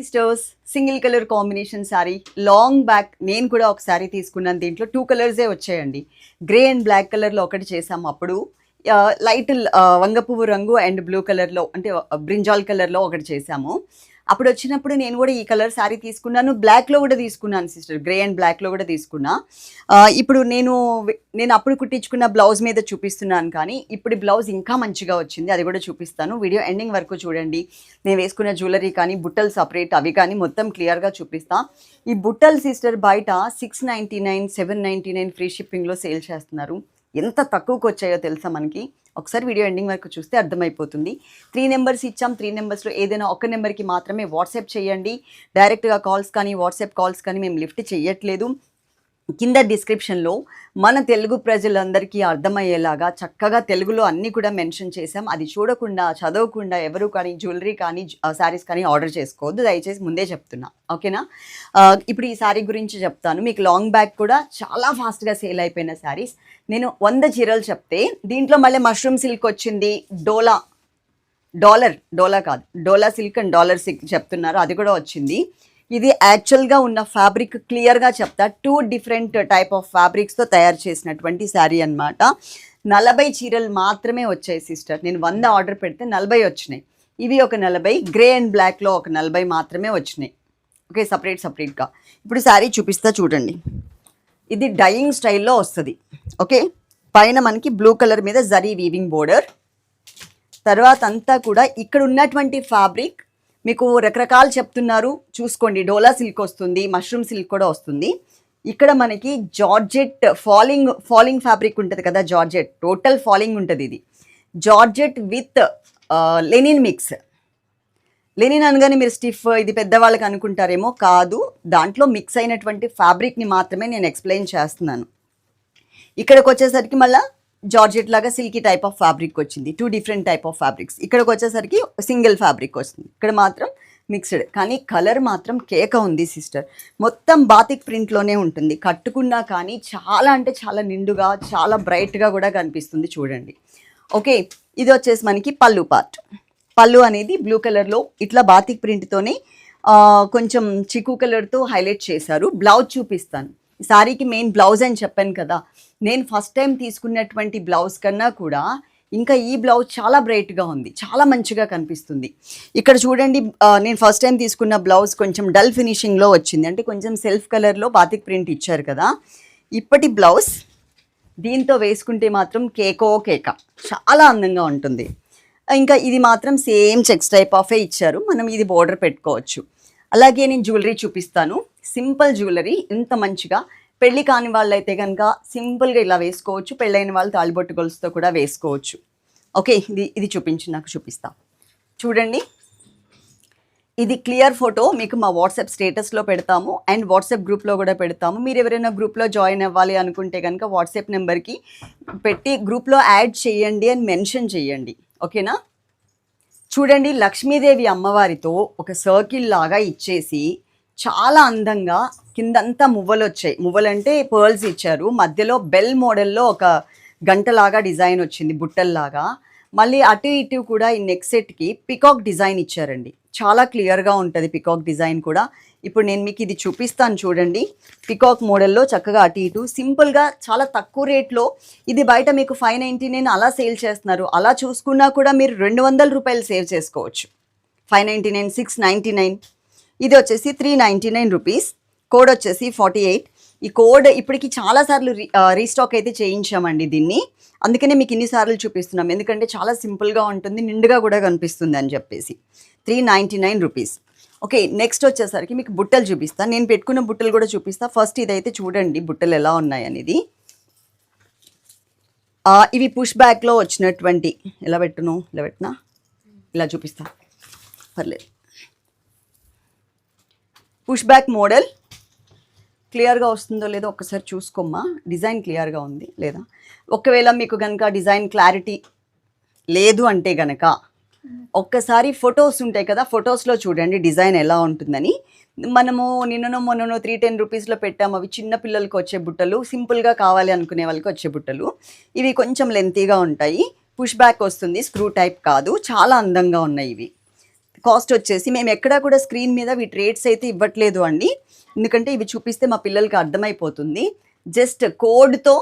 Sisters single colour combination sari long back నేను కూడా ఒక శారీ తీసుకున్నాను. దీంట్లో టూ కలర్సే వచ్చాయండి. గ్రే అండ్ బ్లాక్ కలర్లో ఒకటి చేసాము అప్పుడు. లైట్ వంగపువ్వు రంగు అండ్ బ్లూ కలర్లో అంటే బ్రింజాల్ కలర్లో ఒకటి చేసాము అప్పుడు వచ్చినప్పుడు నేను కూడా ఈ కలర్ శారీ తీసుకున్నాను. బ్లాక్లో కూడా తీసుకున్నాను సిస్టర్. గ్రే అండ్ బ్లాక్లో కూడా తీసుకున్నా. ఇప్పుడు నేను నేను అప్పుడు కుట్టించుకున్న బ్లౌజ్ మీద చూపిస్తున్నాను కానీ ఇప్పుడు బ్లౌజ్ ఇంకా మంచిగా వచ్చింది. అది కూడా చూపిస్తాను. వీడియో ఎండింగ్ వరకు చూడండి. నేను వేసుకున్న జ్యువెలరీ కానీ బుట్టలు సపరేట్ అవి కానీ మొత్తం క్లియర్గా చూపిస్తా. ఈ బుట్టలు సిస్టర్ బయట six ninety nine seven ninety nine free షిప్పింగ్లో సేల్ చేస్తున్నారు. ఎంత తక్కువకి వచ్చాయో తెలుసా మనకి? ఒకసారి వీడియో ఎండింగ్ వరకు చూస్తే అర్థమైపోతుంది. త్రీ నెంబర్స్ ఇచ్చాం. త్రీ నెంబర్స్లో ఏదైనా ఒక నెంబర్కి మాత్రమే వాట్సాప్ చేయండి. డైరెక్ట్గా కాల్స్ కానీ వాట్సాప్ కాల్స్ కానీ మేము లిఫ్ట్ చేయట్లేదు. కింద డిస్క్రిప్షన్లో మన తెలుగు ప్రజలందరికీ అర్థమయ్యేలాగా చక్కగా తెలుగులో అన్నీ కూడా మెన్షన్ చేసాం అది చూడకుండా చదవకుండా ఎవరు కానీ జ్యువెలరీ కానీ శారీస్ కానీ ఆర్డర్ చేసుకోవద్దు. దయచేసి ముందే చెప్తున్నా. ఓకేనా? ఇప్పుడు ఈ శారీ గురించి చెప్తాను. మీకు లాంగ్ బ్యాగ్ కూడా చాలా ఫాస్ట్గా సేల్ అయిపోయిన శారీస్. నేను వంద చీరలు చెప్తే దీంట్లో మళ్ళీ మష్రూమ్ సిల్క్ వచ్చింది. డోలా. డాలర్. డోలా కాదు. Dola silk and dollar silk చెప్తున్నారు. అది కూడా వచ్చింది. ఇది యాక్చువల్గా ఉన్న ఫ్యాబ్రిక్ క్లియర్గా చెప్తా. టూ డిఫరెంట్ టైప్ ఆఫ్ ఫ్యాబ్రిక్స్తో తయారు చేసినటువంటి శారీ అన్నమాట. నలభై చీరలు మాత్రమే వచ్చాయి సిస్టర్ నేను వంద ఆర్డర్ పెడితే నలభై వచ్చినాయి. ఇవి ఒక నలభై గ్రే అండ్ బ్లాక్లో ఒక నలభై మాత్రమే వచ్చినాయి. ఓకే సపరేట్ సపరేట్గా ఇప్పుడు శారీ చూపిస్తా చూడండి. ఇది డయింగ్ స్టైల్లో వస్తుంది. ఓకే పైన మనకి బ్లూ కలర్ మీద జరీ వీవింగ్ బోర్డర్ తర్వాత అంతా కూడా ఇక్కడ ఉన్నటువంటి ఫ్యాబ్రిక్ మీకు రకరకాలు చెప్తున్నారు. చూసుకోండి డోలా సిల్క్ వస్తుంది మష్రూమ్ సిల్క్ కూడా వస్తుంది. ఇక్కడ మనకి జార్జెట్ ఫాలింగ్ ఫాలింగ్ ఫ్యాబ్రిక్ ఉంటుంది కదా జార్జెట్ టోటల్ ఫాలింగ్ ఉంటుంది ఇది. Georgette with linen mix. Linen అనగానే మీరు స్టిఫ్ ఇది పెద్దవాళ్ళకి అనుకుంటారేమో కాదు. దాంట్లో మిక్స్ అయినటువంటి ఫ్యాబ్రిక్ని మాత్రమే నేను ఎక్స్ప్లెయిన్ చేస్తున్నాను. ఇక్కడికి వచ్చేసరికి మళ్ళీ జార్జెట్ లాగా సిల్కీ టైప్ ఆఫ్ ఫ్యాబ్రిక్ వచ్చింది. Two different type of fabrics ఇక్కడికి వచ్చేసరికి సింగిల్ ఫ్యాబ్రిక్ వస్తుంది. ఇక్కడ మాత్రం మిక్స్డ్ కానీ కలర్ మాత్రం కేక ఉంది సిస్టర్. మొత్తం బాతిక్ ప్రింట్లోనే ఉంటుంది. కట్టుకున్నా కానీ చాలా అంటే చాలా నిండుగా చాలా బ్రైట్గా కూడా కనిపిస్తుంది చూడండి. ఓకే ఇది వచ్చేసి మనకి పళ్ళు పార్ట్ పళ్ళు అనేది బ్లూ కలర్లో ఇట్లా బాతిక్ ప్రింట్తోనే కొంచెం చిక్కు కలర్తో హైలైట్ చేశారు. బ్లౌజ్ చూపిస్తాను. ఈ సారీకి మెయిన్ బ్లౌజ్ అని చెప్పాను కదా. నేను ఫస్ట్ టైం తీసుకున్నటువంటి బ్లౌజ్ కన్నా కూడా ఇంకా ఈ బ్లౌజ్ చాలా బ్రైట్గా ఉంది. చాలా మంచిగా కనిపిస్తుంది. ఇక్కడ చూడండి నేను ఫస్ట్ టైం తీసుకున్న బ్లౌజ్ కొంచెం డల్ ఫినిషింగ్లో వచ్చింది. అంటే కొంచెం సెల్ఫ్ కలర్లో బాతిక్ ప్రింట్ ఇచ్చారు కదా. ఇప్పటి బ్లౌజ్ దీంతో వేసుకుంటే మాత్రం కేకో కేక. చాలా అందంగా ఉంటుంది. ఇంకా ఇది మాత్రం సేమ్ చెక్స్ టైప్ ఆఫే ఇచ్చారు. మనం ఇది బోర్డర్ పెట్టుకోవచ్చు. అలాగే నేను జ్యువెలరీ చూపిస్తాను. సింపుల్ జ్యువెలరీ ఇంత మంచిగా. పెళ్ళి కాని వాళ్ళైతే కనుక సింపుల్గా ఇలా వేసుకోవచ్చు. పెళ్ళైన వాళ్ళు తాళిబొట్టు గొలుసుతో కూడా వేసుకోవచ్చు. ఓకే ఇది ఇది చూపించి నాకు చూపిస్తా. చూడండి. ఇది క్లియర్ ఫోటో. మీకు మా వాట్సాప్ స్టేటస్లో పెడతాము. అండ్ వాట్సాప్ గ్రూప్లో కూడా పెడతాము. మీరు ఎవరైనా గ్రూప్లో జాయిన్ అవ్వాలి అనుకుంటే కనుక వాట్సాప్ నెంబర్కి పెట్టి గ్రూప్లో యాడ్ చేయండి అని మెన్షన్ చేయండి. ఓకేనా? చూడండి లక్ష్మీదేవి అమ్మవారితో ఒక సర్కిల్ లాగా ఇచ్చేసి చాలా అందంగా కిందంతా మువ్వలు వచ్చాయి మువ్వలు అంటే పర్ల్స్ ఇచ్చారు. మధ్యలో బెల్ మోడల్లో ఒక గంటలాగా డిజైన్ వచ్చింది బుట్టల్లాగా. మళ్ళీ అటు ఇటు కూడా ఈ నెక్ సెట్కి పికాక్ డిజైన్ ఇచ్చారండి. చాలా క్లియర్గా ఉంటుంది పికాక్ డిజైన్ కూడా. ఇప్పుడు నేను మీకు ఇది చూపిస్తాను చూడండి. పికాక్ మోడల్లో చక్కగా అటు ఇటు సింపుల్గా చాలా తక్కువ రేట్లో ఇది బయట మీకు ఫైవ్ నైంటీ నైన్ అలా సేల్ చేస్తున్నారు. అలా చూసుకున్నా కూడా మీరు రెండు వందల రూపాయలు సేవ్ చేసుకోవచ్చు. Five ninety nine six ninety nine. ఇది వచ్చేసి three ninety nine rupees code వచ్చేసి ఫార్టీ ఎయిట్ ఈ కోడ్ ఇప్పటికి చాలాసార్లు రీ రీస్టాక్ అయితే చేయించామండి దీన్ని. అందుకనే మీకు ఇన్నిసార్లు చూపిస్తున్నాం. ఎందుకంటే చాలా సింపుల్గా ఉంటుంది నిండుగా కూడా కనిపిస్తుంది అని చెప్పేసి. Three ninety nine rupees okay next వచ్చేసరికి మీకు బుట్టలు చూపిస్తాను నేను పెట్టుకున్న బుట్టలు కూడా చూపిస్తాను ఫస్ట్ ఇదైతే చూడండి బుట్టలు ఎలా ఉన్నాయనేది ఇవి పుష్ బ్యాక్లో వచ్చినటువంటి ఎలా పెట్టును? ఇలా పెట్టినా? ఇలా చూపిస్తా. పర్లేదు. పుష్ బ్యాక్ మోడల్ క్లియర్గా వస్తుందో లేదో ఒక్కసారి చూసుకోమ్మా. డిజైన్ క్లియర్గా ఉంది లేదా? ఒకవేళ మీకు కనుక డిజైన్ క్లారిటీ లేదు అంటే గనక ఒక్కసారి ఫొటోస్ ఉంటాయి కదా ఫొటోస్లో చూడండి డిజైన్ ఎలా ఉంటుందని. మనము నిన్ననో మొన్ననో త్రీ టెన్ రూపీస్లో పెట్టాము అవి చిన్నపిల్లలకి వచ్చే బుట్టలు సింపుల్గా కావాలి అనుకునే వాళ్ళకి వచ్చే బుట్టలు. ఇవి కొంచెం లెంతీగా ఉంటాయి. పుష్ బ్యాక్ వస్తుంది స్క్రూ టైప్ కాదు చాలా అందంగా ఉన్నాయి ఇవి. కాస్ట్ వచ్చేసి మేము ఎక్కడా కూడా స్క్రీన్ మీద వీటి రేట్స్ అయితే ఇవ్వట్లేదు అండి. ఎందుకంటే ఇవి చూపిస్తే మా పిల్లలకి అర్థమైపోతుంది. జస్ట్ కోడ్తో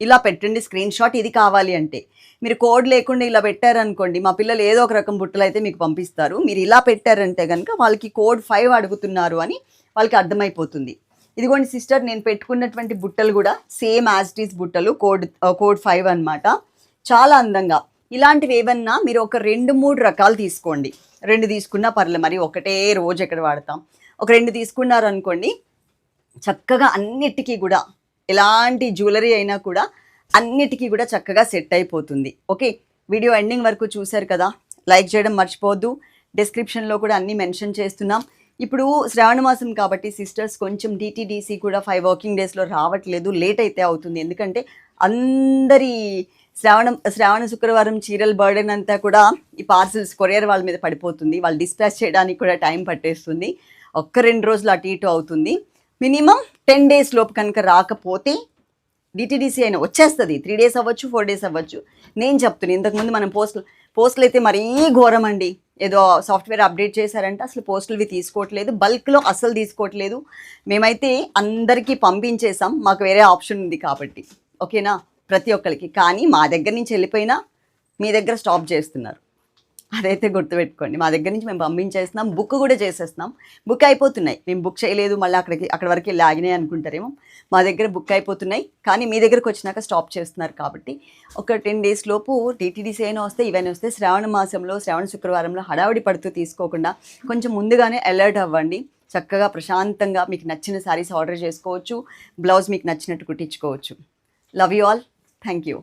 ఇలా పెట్టండి స్క్రీన్ షాట్ ఇది కావాలి అంటే. మీరు కోడ్ లేకుండా ఇలా పెట్టారనుకోండి మా పిల్లలు ఏదో ఒక రకం బుట్టలు అయితే మీకు పంపిస్తారు. మీరు ఇలా పెట్టారంటే కనుక వాళ్ళకి కోడ్ ఫైవ్ అడుగుతున్నారు అని వాళ్ళకి అర్థమైపోతుంది. ఇదిగోండి సిస్టర్ నేను పెట్టుకున్నటువంటి బుట్టలు కూడా సేమ్ యాజ్టీస్ బుట్టలు కోడ్ కోడ్ ఫైవ్ అన్నమాట. చాలా అందంగా. ఇలాంటివి ఏమన్నా మీరు ఒక రెండు మూడు రకాలు తీసుకోండి. రెండు తీసుకున్నా పర్లే మరి ఒకటే రోజు ఎక్కడ వాడతాం? ఒక రెండు తీసుకున్నారు అనుకోండి చక్కగా అన్నిటికీ కూడా ఎలాంటి జ్యువెలరీ అయినా కూడా అన్నిటికీ కూడా చక్కగా సెట్ అయిపోతుంది. ఓకే? వీడియో ఎండింగ్ వరకు చూశారు కదా? లైక్ చేయడం మర్చిపోవద్దు. డిస్క్రిప్షన్లో కూడా అన్నీ మెన్షన్ చేస్తున్నాం. ఇప్పుడు శ్రావణ మాసం కాబట్టి సిస్టర్స్ కొంచెం డిటీడీసీ కూడా ఫైవ్ వర్కింగ్ డేస్లో రావట్లేదు లేట్ అయితే అవుతుంది. ఎందుకంటే అందరి శ్రావణం శ్రావణ శుక్రవారం చీరల బర్డెన్ అంతా కూడా ఈ పార్సిల్స్ కొరియర్ వాళ్ళ మీద పడిపోతుంది. వాళ్ళు డిస్పాచ్ చేయడానికి కూడా టైం పట్టేస్తుంది. ఒక్క రెండు రోజులు అటు ఇటు అవుతుంది. మినిమం టెన్ డేస్ లోపు కనుక రాకపోతే డిటీడీసీ అయినా వచ్చేస్తుంది. త్రీ డేస్ అవ్వచ్చు ఫోర్ డేస్ అవ్వచ్చు. నేను చెప్తున్నాను ఇంతకుముందు మనం పోస్టులు పోస్టులు అయితే మరీ ఘోరం అండి. ఏదో సాఫ్ట్వేర్ అప్డేట్ చేశారంటే అసలు పోస్టులవి తీసుకోవట్లేదు. బల్క్లో అసలు తీసుకోవట్లేదు. మేమైతే అందరికీ పంపించేసాం మాకు వేరే ఆప్షన్ ఉంది కాబట్టి. ఓకేనా? ప్రతి ఒక్కరికి. కానీ మా దగ్గర నుంచి వెళ్ళిపోయినా మీ దగ్గర స్టాప్ చేస్తున్నారు. అదైతే గుర్తుపెట్టుకోండి. మా దగ్గర నుంచి మేము పంపించేస్తున్నాం. బుక్ కూడా చేసేస్తున్నాం. బుక్ అయిపోతున్నాయి. మేము బుక్ చేయలేదు. మళ్ళీ అక్కడికి అక్కడ వరకు వెళ్ళి ఆగినాయి అనుకుంటారేమో. మా దగ్గర బుక్ అయిపోతున్నాయి. కానీ మీ దగ్గరకు వచ్చినాక స్టాప్ చేస్తున్నారు కాబట్టి ఒక టెన్ డేస్ లోపు టీటీడీస్ అయినా వస్తే ఇవన్నీ వస్తే శ్రావణ మాసంలో శ్రావణ శుక్రవారంలో హడావిడి పడుతూ తీసుకోకుండా కొంచెం ముందుగానే అలర్ట్ అవ్వండి. చక్కగా ప్రశాంతంగా మీకు నచ్చిన శారీస్ ఆర్డర్ చేసుకోవచ్చు. బ్లౌజ్ మీకు నచ్చినట్టు కుట్టించుకోవచ్చు. Love you all thank you